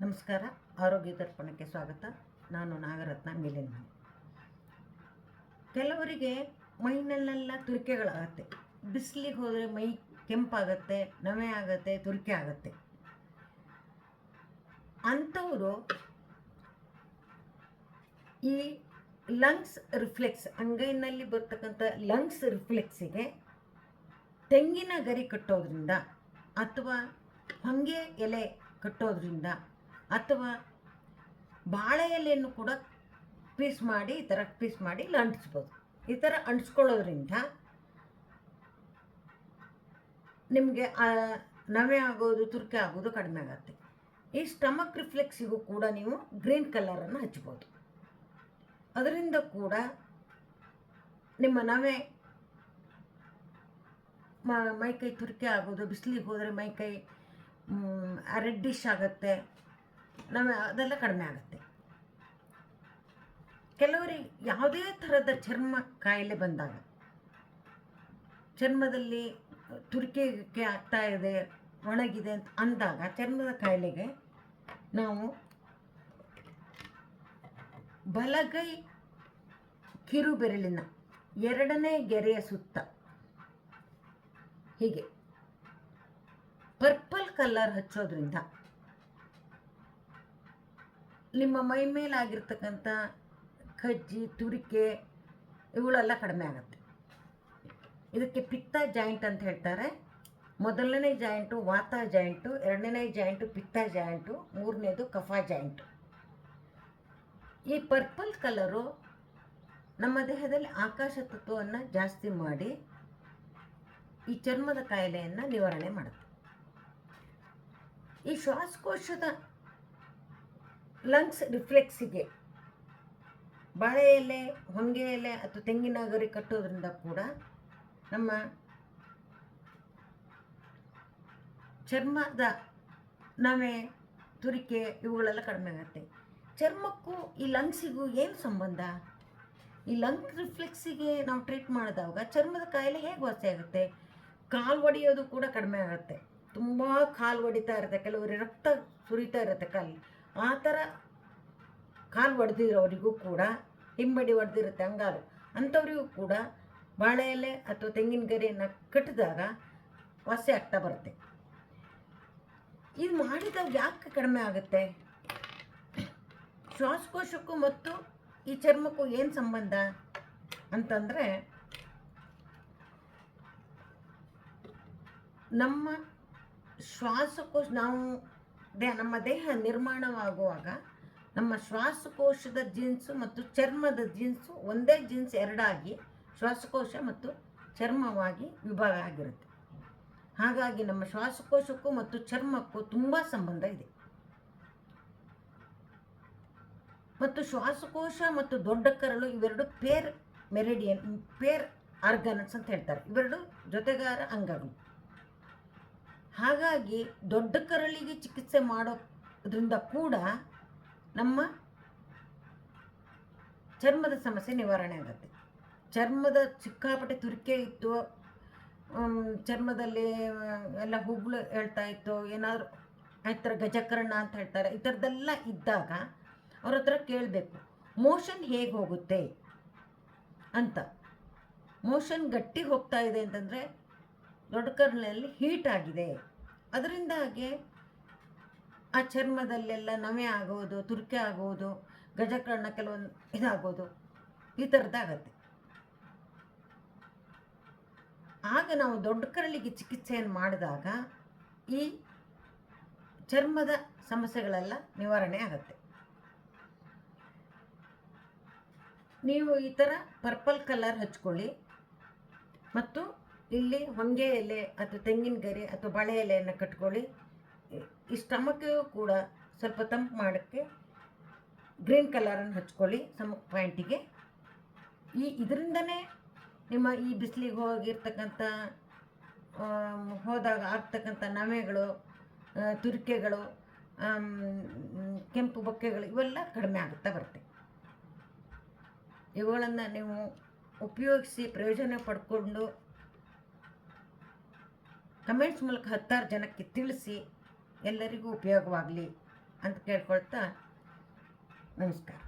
ನಮಸ್ಕಾರ, ಆರೋಗ್ಯ ದರ್ಪಣಕ್ಕೆ ಸ್ವಾಗತ. ನಾನು ನಾಗರತ್ನ ಮೇಲಿನ ಕೆಲವರಿಗೆ ಮೈನಲ್ಲೆಲ್ಲ ತುರಿಕೆಗಳಾಗತ್ತೆ. ಬಿಸಿಲಿಗೆ ಹೋದರೆ ಮೈ ಕೆಂಪಾಗತ್ತೆ ನವೆ ಆಗತ್ತೆ, ತುರಿಕೆ ಆಗತ್ತೆ. ಅಂಥವರು ಈ ಲಂಗ್ಸ್ ರಿಫ್ಲೆಕ್ಸ್, ಅಂಗೈನಲ್ಲಿ ಬರ್ತಕ್ಕಂಥ ಲಂಗ್ಸ್ ರಿಫ್ಲೆಕ್ಸಿಗೆ ತೆಂಗಿನ ಗರಿ ಕಟ್ಟೋದ್ರಿಂದ ಅಥವಾ ಹೊಂಗೆ ಎಲೆ ಕಟ್ಟೋದ್ರಿಂದ ಅಥವಾ ಬಾಳೆ ಎಲೆಯನ್ನು ಕೂಡ ಪೀಸ್ ಮಾಡಿ, ಈ ಥರ ಪೀಸ್ ಮಾಡಿ ಇಲ್ಲಿ ಅಂಟಿಸ್ಬೋದು. ಈ ಥರ ಅಂಟಿಸ್ಕೊಳ್ಳೋದ್ರಿಂದ ನಿಮಗೆ ನವೆ ಆಗೋದು, ತುರ್ಕೆ ಆಗೋದು ಕಡಿಮೆ ಆಗುತ್ತೆ. ಈ ಸ್ಟಮಕ್ ರಿಫ್ಲೆಕ್ಸಿಗೂ ಕೂಡ ನೀವು ಗ್ರೀನ್ ಕಲರನ್ನು ಹಚ್ಬೋದು. ಅದರಿಂದ ಕೂಡ ನಿಮ್ಮ ನವೆ ಮೈಕೈ ತುರಿಕೆ ಆಗೋದು, ಬಿಸಿಲಿಗೆ ಹೋದರೆ ಮೈಕೈ ರೆಡ್ಡಿಶ್ ಆಗುತ್ತೆ. ನಮ್ಮ, ಅದೆಲ್ಲ ಕಡಿಮೆ ಆಗುತ್ತೆ. ಕೆಲವರಿಗೆ ಯಾವುದೇ ಥರದ ಚರ್ಮ ಕಾಯಿಲೆ ಬಂದಾಗ, ಚರ್ಮದಲ್ಲಿ ತುರಿಕೆ ಆಗ್ತಾ ಇದೆ, ಒಣಗಿದೆ ಅಂತ ಅಂದಾಗ ಚರ್ಮದ ಕಾಯಿಲೆಗೆ ನಾವು ಬಲಗೈ ಕಿರು ಬೆರಳಿನ ಎರಡನೇ ಗೆರೆಯ ಸುತ್ತ ಹೀಗೆ. ಪರ್ಪಲ್ ಕಲರ್ ಹಚ್ಚೋದ್ರಿಂದ ನಿಮ್ಮ ಮೈ ಮೇಲಾಗಿರ್ತಕ್ಕಂಥ ಕಜ್ಜಿ, ತುರಿಕೆ ಇವುಗಳೆಲ್ಲ ಕಡಿಮೆ ಆಗುತ್ತೆ. ಇದಕ್ಕೆ ಪಿತ್ತ ಜಾಯಿಂಟ್ ಅಂತ ಹೇಳ್ತಾರೆ. ಮೊದಲನೇ ಜಾಯಿಂಟು ವಾತ ಜಾಯಿಂಟು ಎರಡನೇ ಜಾಯಿಂಟು ಪಿತ್ತ ಜಾಯಿಂಟು ಮೂರನೇದು ಕಫ ಜಾಯಿಂಟು ಈ ಪರ್ಪಲ್ ಕಲರು ನಮ್ಮ ದೇಹದಲ್ಲಿ ಆಕಾಶ ತತ್ವವನ್ನು ಜಾಸ್ತಿ ಮಾಡಿ ಈ ಚರ್ಮದ ಕಾಯಿಲೆಯನ್ನು ನಿವಾರಣೆ ಮಾಡುತ್ತೆ. ಈ ಶ್ವಾಸಕೋಶದ ಲಂಗ್ಸ್ ರಿಫ್ಲೆಕ್ಸಿಗೆ ಬಾಳೆ ಎಲೆ, ಹೊಂಗೆ ಎಲೆ ಅಥವಾ ತೆಂಗಿನ ಗರಿ ಕಟ್ಟೋದ್ರಿಂದ ಕೂಡ ನಮ್ಮ ಚರ್ಮದ ನವೆ ತುರಿಕೆ ಇವುಗಳೆಲ್ಲ ಕಡಿಮೆ ಆಗುತ್ತೆ. ಚರ್ಮಕ್ಕೂ ಈ ಲಂಗ್ಸಿಗೂ ಏನು ಸಂಬಂಧ? ಈ ಲಂಗ್ ರಿಫ್ಲೆಕ್ಸಿಗೆ ನಾವು ಟ್ರೀಟ್ ಮಾಡಿದಾಗ ಚರ್ಮದ ಕಾಯಿಲೆ ಹೇಗೆ ವಾಸಿ ಆಗುತ್ತೆ ಕಾಲು ಒಡೆಯೋದು ಕೂಡ ಕಡಿಮೆ ಆಗುತ್ತೆ. ತುಂಬ ಕಾಲು ಒಡಿತಾ ಇರುತ್ತೆ. ಕೆಲವರು ರಕ್ತ ಸುರಿತಾ ಇರುತ್ತೆ ಕಾಲು. ಆ ಥರ ಕಾಲು ಒಡೆದಿರೋರಿಗೂ ಕೂಡ ಹಿಂಬಡಿ ಒಡೆದಿರುತ್ತೆ ಅಂಗಾಲು ಅಂಥವ್ರಿಗೂ ಕೂಡ ಬಾಳೆ ಎಲೆ ಅಥವಾ ತೆಂಗಿನ ಗರಿಯನ್ನು ಕಟ್ಟಿದಾಗ ವಾಸಿ ಆಗ್ತಾ ಬರುತ್ತೆ. ಇದು ಮಾಡಿದಾಗ ಯಾಕೆ ಕಡಿಮೆ ಆಗುತ್ತೆ? ಶ್ವಾಸಕೋಶಕ್ಕೂ ಮತ್ತು ಈ ಚರ್ಮಕ್ಕೂ ಏನು ಸಂಬಂಧ? ಅಂತಂದರೆ ನಮ್ಮ ಶ್ವಾಸಕೋಶ, ನಾವು ದೇ, ನಮ್ಮ ದೇಹ ನಿರ್ಮಾಣವಾಗುವಾಗ ನಮ್ಮ ಶ್ವಾಸಕೋಶದ ಜೀನ್ಸು ಮತ್ತು ಚರ್ಮದ ಜೀನ್ಸು ಒಂದೇ ಜೀನ್ಸ್ ಎರಡಾಗಿ ಶ್ವಾಸಕೋಶ ಮತ್ತು ಚರ್ಮವಾಗಿ ವಿಭಾಗ ಆಗಿರುತ್ತೆ. ಹಾಗಾಗಿ ನಮ್ಮ ಶ್ವಾಸಕೋಶಕ್ಕೂ ಮತ್ತು ಚರ್ಮಕ್ಕೂ ತುಂಬ ಸಂಬಂಧ ಇದೆ. ಮತ್ತು ಶ್ವಾಸಕೋಶ ಮತ್ತು ದೊಡ್ಡ ಕರಳು ಇವೆರಡು ಪೇರ್ ಮೆರಿಡಿಯನ್ ಪೇರ್ ಆರ್ಗನಸ್ ಅಂತ ಹೇಳ್ತಾರೆ. ಇವೆರಡು ಜೊತೆಗಾರ ಅಂಗಗಳು. ಹಾಗಾಗಿ ದೊಡ್ಡ ಕರಳಿಗೆ ಚಿಕಿತ್ಸೆ ಮಾಡೋದ್ರಿಂದ ಕೂಡ ನಮ್ಮ ಚರ್ಮದ ಸಮಸ್ಯೆ ನಿವಾರಣೆ ಆಗುತ್ತೆ. ಚರ್ಮದ ಸಿಕ್ಕಾಪಟ್ಟೆ ತುರಿಕೆ ಇತ್ತು. ಚರ್ಮದಲ್ಲಿ ಎಲ್ಲ ಹುಬ್ಳು ಹೇಳ್ತಾ ಇತ್ತು. ಏನಾದರೂ ಈ ಥರ ಗಜಕರ್ಣ ಅಂತ ಹೇಳ್ತಾರೆ. ಈ ಥರದ್ದೆಲ್ಲ ಇದ್ದಾಗ ಅವ್ರ ಹತ್ರ ಕೇಳಬೇಕು, ಮೋಷನ್ ಹೇಗೆ ಹೋಗುತ್ತೆ ಅಂತ. ಮೋಷನ್ ಗಟ್ಟಿ ಹೋಗ್ತಾ ಇದೆ ಅಂತಂದರೆ ದೊಡ್ಡ ಕರ್ನಲ್ಲಿ ಹೀಟ್ ಆಗಿದೆ. ಅದರಿಂದಾಗಿ ಆ ಚರ್ಮದಲ್ಲೆಲ್ಲ ನವೆ ಆಗೋದು, ತುರ್ಕೆ ಆಗೋದು, ಗಜಕರ್ಣ ಕೆಲವೊಂದು ಇದಾಗೋದು, ಈ ಥರದ್ದಾಗತ್ತೆ ಆಗ ನಾವು ದೊಡ್ಡ ಕರಳಿಗೆ ಚಿಕಿತ್ಸೆಯನ್ನು ಮಾಡಿದಾಗ ಈ ಚರ್ಮದ ಸಮಸ್ಯೆಗಳೆಲ್ಲ ನಿವಾರಣೆ ಆಗುತ್ತೆ. ನೀವು ಈ ಥರ ಪರ್ಪಲ್ ಕಲರ್ ಹಚ್ಕೊಳ್ಳಿ ಮತ್ತು ಇಲ್ಲಿ ಹೊಂಗೆ ಎಲೆ ಅಥವಾ ತೆಂಗಿನ ಗರಿ ಅಥವಾ ಬಳೆ ಎಲೆಯನ್ನು ಕಟ್ಕೊಳ್ಳಿ. ಈ- ಸ್ಟಮಕ್ಕಿಗೂ ಕೂಡ ಸ್ವಲ್ಪ ತಂಪು ಮಾಡೋಕ್ಕೆ ಗ್ರೀನ್ ಕಲರನ್ನು ಹಚ್ಕೊಳ್ಳಿ ಸ್ಟಮಕ್ ಪಾಯಿಂಟಿಗೆ ಈ ಇದರಿಂದನೇ ನಿಮ್ಮ ಈ ಬಿಸಿಲಿಗೆ ಹೋಗಿರ್ತಕ್ಕಂಥ ಹೋದಾಗ ಆಗ್ತಕ್ಕಂಥ ನವೆಗಳು ತುರಿಕೆಗಳು ಕೆಂಪು ಬೊಕ್ಕೆಗಳು ಇವೆಲ್ಲ ಕಡಿಮೆ ಆಗುತ್ತಾ ಬರುತ್ತೆ. ಇವುಗಳನ್ನು ನೀವು ಉಪಯೋಗಿಸಿ ಪ್ರಯೋಜನ ಪಡ್ಕೊಂಡು ಕಮೆಂಟ್ಸ್ ಮೂಲಕ ಹತ್ತಾರು ಜನಕ್ಕೆ ತಿಳಿಸಿ ಎಲ್ಲರಿಗೂ ಉಪಯೋಗವಾಗಲಿ ಅಂತ ಕೇಳ್ಕೊಳ್ತಾ ನಮಸ್ಕಾರ.